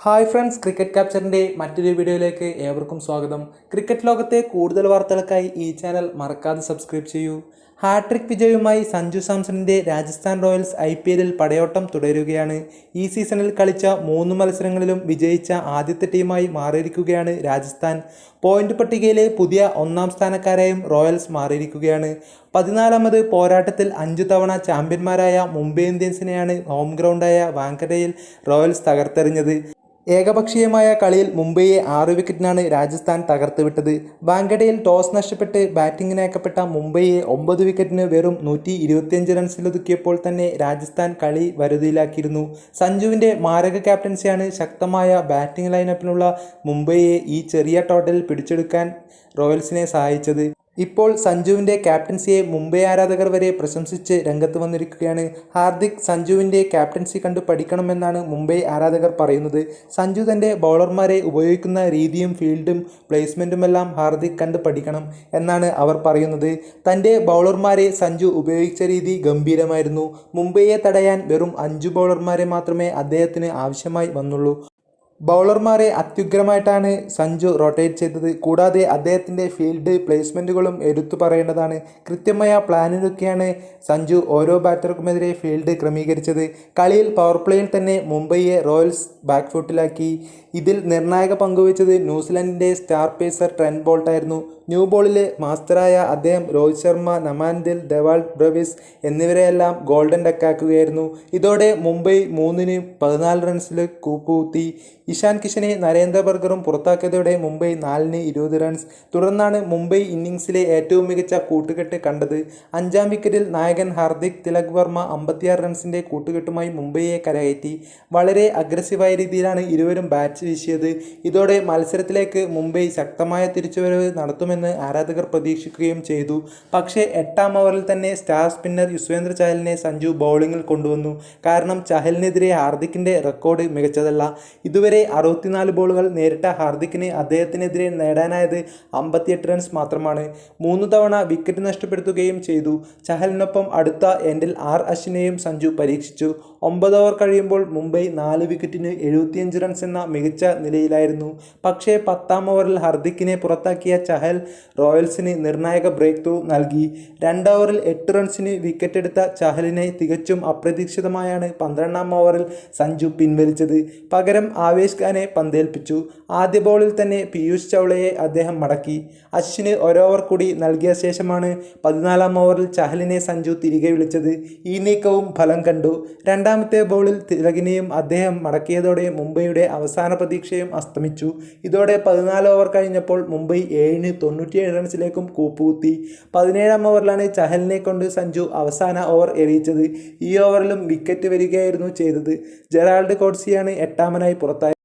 Hi friends cricket ക്യാപ്ചറിന്റെ മറ്റൊരു വീഡിയോയിലേക്ക് ഏവർക്കും സ്വാഗതം. ക്രിക്കറ്റ് ലോകത്തെ കൂടുതൽ വാർത്തകൾക്കായി ഈ ചാനൽ മറക്കാതെ സബ്സ്ക്രൈബ് ചെയ്യൂ. ഹാട്രിക് വിജയവുമായി സഞ്ജു സാംസണിന്റെ രാജസ്ഥാൻ റോയൽസ് ഐ പി എല്ലിൽ പടയോട്ടം തുടരുകയാണ്. ഈ സീസണിൽ കളിച്ച മൂന്ന് മത്സരങ്ങളിലും വിജയിച്ച ആദ്യത്തെ ടീമായി മാറിയിരിക്കുകയാണ് രാജസ്ഥാൻ. പോയിന്റ് പട്ടികയിലെ പുതിയ ഒന്നാം സ്ഥാനക്കാരായും റോയൽസ് മാറിയിരിക്കുകയാണ്. പതിനാലാമത് പോരാട്ടത്തിൽ അഞ്ചു തവണ ചാമ്പ്യന്മാരായ മുംബൈ ഇന്ത്യൻസിനെയാണ് ഹോം ഗ്രൗണ്ടായ വാങ്കരയിൽ റോയൽസ് തകർത്തെറിഞ്ഞത്. ഏകപക്ഷീയമായ കളിയിൽ മുംബൈയെ ആറ് വിക്കറ്റിനാണ് രാജസ്ഥാൻ തകർത്തുവിട്ടത്. വാങ്കഡയിൽ ടോസ് നഷ്ടപ്പെട്ട് ബാറ്റിംഗിനേക്കപ്പെട്ട മുംബൈയെ ഒമ്പത് വിക്കറ്റിന് വെറും നൂറ്റി ഇരുപത്തിയഞ്ച് റൺസിലൊതുക്കിയപ്പോൾ തന്നെ രാജസ്ഥാൻ കളി വരുതിയിലാക്കിയിരുന്നു. സഞ്ജുവിന്റെ മാരക ക്യാപ്റ്റൻസിയാണ് ശക്തമായ ബാറ്റിംഗ് ലൈനപ്പിനുള്ള മുംബൈയെ ഈ ചെറിയ ടോട്ടലിൽ പിടിച്ചെടുക്കാൻ റോയൽസിനെ സഹായിച്ചത്. ഇപ്പോൾ സഞ്ജുവിന്റെ ക്യാപ്റ്റൻസിയെ മുംബൈ ആരാധകർ വരെ പ്രശംസിച്ച് രംഗത്ത് വന്നിരിക്കുകയാണ്. ഹാർദിക് സഞ്ജുവിന്റെ ക്യാപ്റ്റൻസി കണ്ട് പഠിക്കണമെന്നാണ് മുംബൈ ആരാധകർ പറയുന്നത്. സഞ്ജു തന്റെ ബൗളർമാരെ ഉപയോഗിക്കുന്ന രീതിയും ഫീൽഡും പ്ലേസ്മെന്റുമെല്ലാം ഹാർദിക് കണ്ട് പഠിക്കണം എന്നാണ് അവർ പറയുന്നത്. തന്റെ ബൗളർമാരെ സഞ്ജു ഉപയോഗിച്ച രീതി ഗംഭീരമായിരുന്നു. മുംബൈയെ തടയാൻ വെറും അഞ്ച് ബൗളർമാരെ മാത്രമേ അദ്ദേഹത്തിന് ആവശ്യമായി വന്നുള്ളൂ. ബൗളർമാരെ അത്യുഗ്രമായിട്ടാണ് സഞ്ജു റൊട്ടേറ്റ് ചെയ്തത്. കൂടാതെ അദ്ദേഹത്തിന്റെ ഫീൽഡ് പ്ലേസ്മെന്റുകളും എടുത്തു പറയേണ്ടതാണ്. കൃത്യമായ പ്ലാനിലൊക്കെയാണ് സഞ്ജു ഓരോ ബാറ്റർക്കുമെതിരെ ഫീൽഡ് ക്രമീകരിച്ചത്. കളിയിൽ പവർ പ്ലേയിൽ തന്നെ മുംബൈയെ റോയൽസ് ബാക്ക് ഫുട്ടിലാക്കി ഇതിൽ നിർണായക പങ്കുവച്ചത് ന്യൂസിലൻഡിന്റെ സ്റ്റാർ പേസർ ട്രെൻ ബോൾട്ടായിരുന്നു ന്യൂ ബോളിലെ മാസ്റ്ററായ അദ്ദേഹം രോഹിത് ശർമ്മ നമാൻദിൽ ദേവാൾ ബ്രവിസ് എന്നിവരെയെല്ലാം ഗോൾഡൻ ഡക്കാക്കുകയായിരുന്നു. ഇതോടെ മുംബൈ മൂന്നിന് പതിനാല് റൺസിൽ കൂപ്പുകുത്തി. ഇഷാൻ കിഷനെ നരേന്ദ്ര ബർഗറും പുറത്താക്കിയതോടെ മുംബൈ നാലിന് ഇരുപത് റൺസ് തുടർന്നാണ് മുംബൈ ഇന്നിംഗ്സിലെ ഏറ്റവും മികച്ച കൂട്ടുകെട്ട് കണ്ടത്. അഞ്ചാം വിക്കറ്റിൽ നായകൻ ഹാർദിക് തിലക് വർമ്മ അമ്പത്തിയാറ് റൺസിന്റെ കൂട്ടുകെട്ടുമായി മുംബൈയെ കരകയറ്റി. വളരെ അഗ്രസീവായ രീതിയിലാണ് ഇരുവരും ബാറ്റ് വീശിയത്. ഇതോടെ മത്സരത്തിലേക്ക് മുംബൈ ശക്തമായ തിരിച്ചുവരവ് നടത്തുമെന്ന് ആരാധകർ പ്രതീക്ഷിക്കുകയും ചെയ്തു. പക്ഷേ എട്ടാം ഓവറിൽ തന്നെ സ്റ്റാർ സ്പിന്നർ യുസ്വേന്ദ്ര ചഹലിനെ സഞ്ജു ബൗളിങ്ങിൽ കൊണ്ടുവന്നു. കാരണം ചഹലിനെതിരെ ഹാർദിക്കിന്റെ റെക്കോർഡ് മികച്ചതല്ല. ഇതുവരെ അറുപത്തിനാല് ബോളുകൾ നേരിട്ട ഹാർദിക്കിന് അദ്ദേഹത്തിനെതിരെ നേടാനായത് അമ്പത്തിയെട്ട് റൺസ് മാത്രമാണ്. മൂന്ന് തവണ വിക്കറ്റ് നഷ്ടപ്പെടുത്തുകയും ചെയ്തു. ചഹലിനൊപ്പം അടുത്ത എൻഡിൽ ആർ അശ്വിനെയും സഞ്ജു പരീക്ഷിച്ചു. ഒമ്പത് ഓവർ കഴിയുമ്പോൾ മുംബൈ നാല് വിക്കറ്റിന് എഴുപത്തിയഞ്ച് റൺസ് എന്ന മികച്ച നിലയിലായിരുന്നു. പക്ഷേ പത്താം ഓവറിൽ ഹർദിക്കിനെ പുറത്താക്കിയ ചഹൽ റോയൽസിന് നിർണായക ബ്രേക്ക് ത്രൂ നൽകി. രണ്ട് ഓവറിൽ എട്ട് റൺസിന് വിക്കറ്റെടുത്ത ചഹലിനെ തികച്ചും അപ്രതീക്ഷിതമായാണ് പന്ത്രണ്ടാം ഓവറിൽ സഞ്ജു പിൻവലിച്ചത്. പകരം ആവേശ് ഖാനെ പന്തേൽപ്പിച്ചു ആദ്യ ബോളിൽ തന്നെ പീയൂഷ് ചൗളയെ അദ്ദേഹം മടക്കി. അശ്വിന് ഒരോവർ കൂടി നൽകിയ ശേഷമാണ് പതിനാലാം ഓവറിൽ ചഹലിനെ സഞ്ജു തിരികെ വിളിച്ചത്. ഈ നീക്കവും ഫലം കണ്ടു. രണ്ടാമത്തെ ബോളിൽ തിലകിനെയും അദ്ദേഹം മടക്കിയതോടെ മുംബൈയുടെ അവസാന പ്രതീക്ഷയും അസ്തമിച്ചു. ഇതോടെ പതിനാല് ഓവർ കഴിഞ്ഞപ്പോൾ മുംബൈ ഏഴിന് തൊണ്ണൂറ്റിയേഴ് റൺസിലേക്കും കൂപ്പുകുത്തി. പതിനേഴാം ഓവറിലാണ് ചഹലിനെ കൊണ്ട് സഞ്ജു അവസാന ഓവർ എറിയിച്ചത്. ഈ ഓവറിലും വിക്കറ്റ് വരികയായിരുന്നു ചെയ്തത്. ജെറാൾഡ് കോഡ്സിയാണ് എട്ടാമനായി പുറത്തായത്.